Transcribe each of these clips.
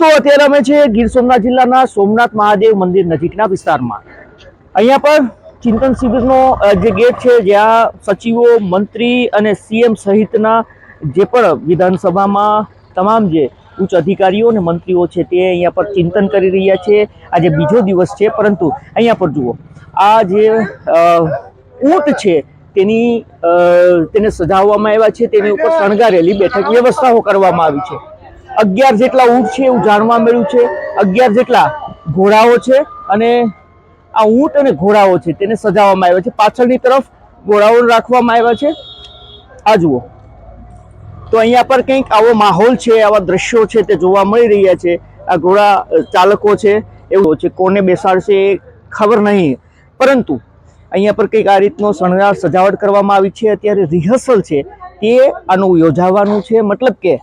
દોસ્તો, અત્યારે અમે છે ગીર સોમનાથ જિલ્લાના સોમનાથ મહાદેવ મંદિર નજીકના વિસ્તારમાં. અહીંયા પર ચિંતન શિબિરનો જે ગેટ છે, જ્યાં સચિવો, મંત્રી અને સીએમ સહિતના જે પણ વિધાનસભામાં તમામ જે ઉચ્ચ અધિકારીઓ અને મંત્રીઓ છે, તે અહીંયા પર ચિંતન કરી રહ્યા છે. આજે બીજો દિવસ છે, પરંતુ અહીંયા પર જુઓ, આ જે ઊંટ છે, તેની તેને સજાવવામાં આવ્યા છે, તેની ઉપર શણગારેલી બેઠક વ્યવસ્થાઓ કરવામાં આવી છે. અગિયાર જેટલા ઊંટ છે એવું જાણવા મળ્યું છે. અગિયાર જેટલા ઘોડાઓ છે અને આ ઊંટ અને ઘોડાઓ છે તેને સજાવવામાં આવ્યા છે. પાછળની તરફ ઘોડાઓ રાખવામાં આવ્યા છે. આ જુઓ. તો અહીંયા પર કંઈક આવો માહોલ છે, આવા દ્રશ્યો છે તે જોવા મળી રહ્યા છે. આ ઘોડા ચાલકો છે, એવું છે. કોને બેસાડશે એ ખબર નહીં. પરંતુ અહીંયા પર કંઈક આ રીતનો શણગાર, સજાવટ કરવામાં આવી છે. અત્યારે રિહર્સલ છે. તે આનું યોજાવાનું છે. મતલબ કે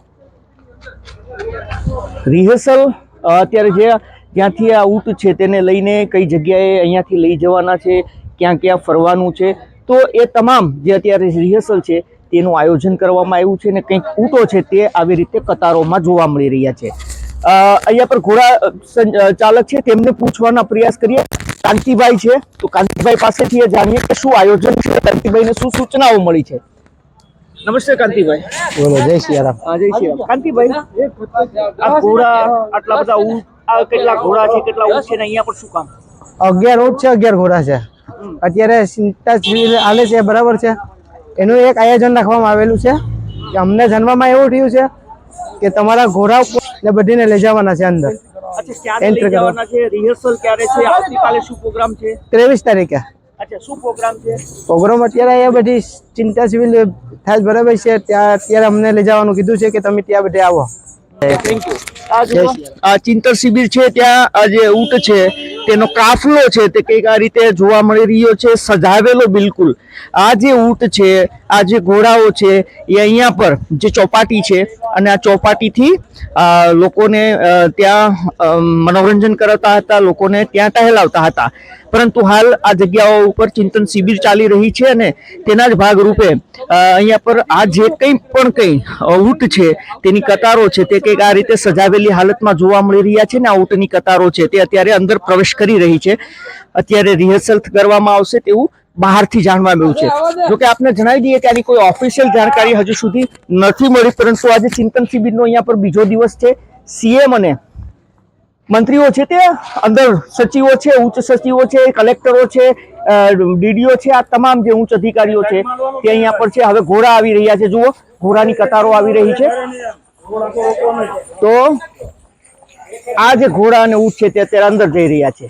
રિહર્સલ અત્યારે જે ત્યાંથી આ ઊંટ છે તેને લઈને કઈ જગ્યાએ અહીંયાથી લઈ જવાના છે, ક્યાં ક્યાં ફરવાનું છે, તો એ તમામ જે અત્યારે રિહર્સલ છે તેનું આયોજન કરવામાં આવ્યું છે અને કંઈક ઊંટો છે તે આવી રીતે કતારોમાં જોવા મળી રહ્યા છે. અહીંયા પર ઘોડા ચાલક છે તેમને પૂછવાના પ્રયાસ કરીએ. કાંતિભાઈ છે, તો કાંતિભાઈ પાસેથી એ જાણીએ કે શું આયોજન છે, કાંતિભાઈને શું સૂચનાઓ મળી છે? નમસ્તે કાંતિભાઈ. બોલો જય સિયારામ હા જય શ્રી રામ. કાંતિભાઈ આ ઘોડા આટલા બધા ઊંટ આ કેટલા ઘોડા છે કેટલા ઊંટ છે ને અહીંયા પર શું કામ? અગિયાર ઊંટ છે અગિયાર ઘોડા છે. અત્યારે સિંતા હાલે છે બરાબર છે. એનું એક આયોજન રાખવામાં આવેલું છે કે અમને જાણવામાં એવું થયું છે કે તમારા ઘોડા ને બધીને લઈ જવાના છે અંદર. અચ્છા ક્યારે Enter લઈ કરવા. જવાના છે? રિહર્સલ ક્યારે છે? આવતીકાલે શું પ્રોગ્રામ છે? ત્રેવીસ તારીખે. અચ્છા શું પ્રોગ્રામ છે? પ્રોગ્રામ અત્યારે એ બધી ચિંતા સિવિલ થાય બરાબર છે. ત્યાં અત્યારે અમને લઈ જવાનું કીધું છે કે તમે ત્યાં બધે આવો. આ ચિંતન શિબિર છે ત્યાં આ જે ઊંટ છે તેનો કાફલો છે તે કંઈક આ રીતે જોવા મળી રહ્યો છે સજાવેલો બિલકુલ. આ જે ઊંટ છે આ જે ઘોડાઓ છે, એ અહીંયા પર જે ચોપાટી છે, અને આ ચોપાટીથી લોકોને ત્યાં મનોરંજન કરાવતા હતા, લોકોને ત્યાં ટહેલાવતા હતા. પરંતુ હાલ આ જગ્યાઓ ઉપર ચિંતન શિબિર ચાલી રહી છે અને તેના જ ભાગરૂપે અહીંયા પર આ જે કંઈ પણ કંઈ ઊંટ છે, તેની કતારો છે, તે કંઈક આ રીતે સજાવેલી હાલતમાં જોવા મળી રહ્યા છે ને આ ઊંટની કતારો છે, તે અત્યારે અંદર પ્રવેશ કરી રહી છે. અત્યારે રિહર્સલ કરવામાં આવશે તેવું બહારથી જાણવા મળ્યું છે. જોકે આપને જણાવી દઈએ કે આની કોઈ ઓફિશિયલ જાણકારી હજુ સુધી નથી મળી પરંતુ આજે ચિંતન શિબિરનો અહીંયા પર બીજો દિવસ છે. સીએમ અને મંત્રીઓ છે તે અંદર સચિવો છે ઉચ્ચ સચિવો છે કલેક્ટરો છે ડીડીઓ છે આ તમામ જે ઉચ્ચ અધિકારીઓ છે તે અહીંયા પર છે. હવે ઘોડા આવી રહ્યા છે. જુઓ ઘોડાની કતારો આવી રહી છે. તો આ જે ઘોડા અને ઊંટ છે તે અત્યારે અંદર જઈ રહ્યા છે.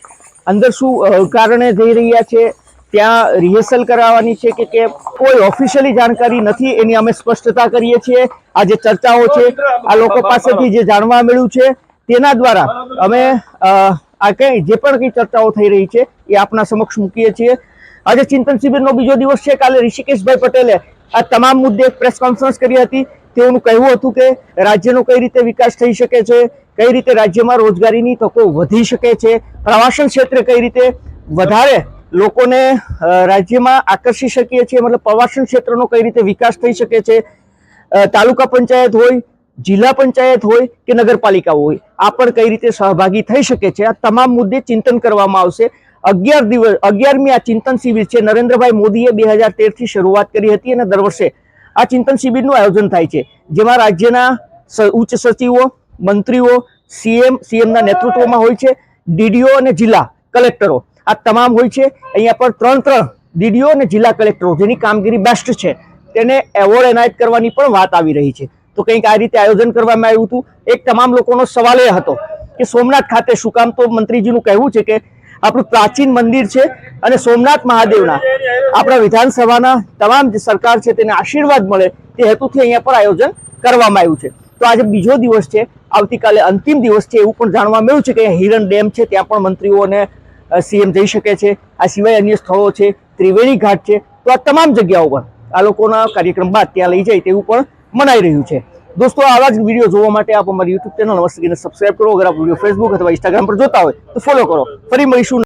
અંદર શું કારણે જઈ રહ્યા છે? ત્યાં રિહર્સલ કરાવવાની છે કે કે કોઈ ઓફિશિયલી જાણકારી નથી, એની અમે સ્પષ્ટતા કરીએ છીએ. આ જે ચર્ચાઓ છે, આ લોકો પાસેથી જે જાણવા મળ્યું છે, તેના દ્વારા અમે આ કંઈ, જે પણ કંઈ ચર્ચાઓ થઈ રહી છે, એ આપના સમક્ષ મૂકીએ છીએ. આજે ચિંતન શિબિરનો બીજો દિવસ છે, કાલે ઋષિકેશભાઈ પટેલે આ તમામ મુદ્દે પ્રેસ કોન્ફરન્સ કરી હતી. તેઓનું કહેવું હતું કે રાજ્યનો કઈ રીતે વિકાસ થઈ શકે છે, કઈ રીતે રાજ્યમાં રોજગારીની તકો વધી શકે છે, પ્રવાસન ક્ષેત્રે કઈ રીતે વધારે લોકોને રાજ્યમાં આકર્ષી શકીએ છીએ, મતલબ પ્રવાસન ક્ષેત્રનો કઈ રીતે વિકાસ થઈ શકે છે? તાલુકા પંચાયત હોય, જિલ્લા પંચાયત હોય કે નગરપાલિકાઓ હોય, આ પણ કઈ રીતે સહભાગી થઈ શકે છે? આ તમામ મુદ્દે ચિંતન કરવામાં આવશે. અગિયાર દિવસ, અગિયારમી આ ચિંતન શિબિર છે. નરેન્દ્રભાઈ મોદીએ બે હજાર તેરથી શરૂઆત કરી હતી અને દર વર્ષે આ ચિંતન શિબિરનું આયોજન થાય છે. જેમાં રાજ્યના ઉચ્ચ સચિવો, મંત્રીઓ, સીએમ, સીએમના નેતૃત્વમાં હોય છે, ડીડીઓ અને જિલ્લા કલેક્ટરો. આ તમામ હોય છે. અહીંયા પર ત્રણ ત્રણ ડીડીઓ અને જિલ્લા કલેક્ટરો જેની કામગીરી બેસ્ટ છે. તેને એવોર્ડ એનાયત કરવાની પણ વાત આવી રહી છે. તો કંઈક આ રીતે આયોજન કરવામાં આવ્યું હતું. એક તમામ લોકોનો સવાલ એ હતો કે સોમનાથ ખાતે શું કામ? તો મંત્રીજીનું કહેવું છે કે આપણું પ્રાચીન મંદિર છે અને સોમનાથ મહાદેવના. આપણા વિધાનસભાના તમામ જે સરકાર છે તેને આશીર્વાદ મળે તે હેતુથી અહીંયા પર આયોજન કરવામાં આવ્યું છે. તો આજે બીજો દિવસ છે. આવતીકાલે અંતિમ દિવસ છે એવું પણ જાણવા મળ્યું છે કે હિરણ ડેમ છે. ત્યાં પણ મંત્રીઓ અને સીએમ જઈ શકે છે. આ સિવાય અન્ય સ્થળો છે. ત્રિવેણી ઘાટ છે. તો આ તમામ જગ્યાઓ પર આ લોકોના કાર્યક્રમ બાદ ત્યાં લઈ જાય તેવું પણ મનાઈ રહ્યું છે. દોસ્તો, આવા જ વીડિયો જોવા માટે આપ અમારી યુટ્યુબ ચેનલ નમસ્તે સબસ્ક્રાઈબ કરો. અગર આપ વીડિયો ફેસબુક અથવા ઇન્સ્ટાગ્રામ પર જોતા હોય તો ફોલો કરો. ફરી મળીશું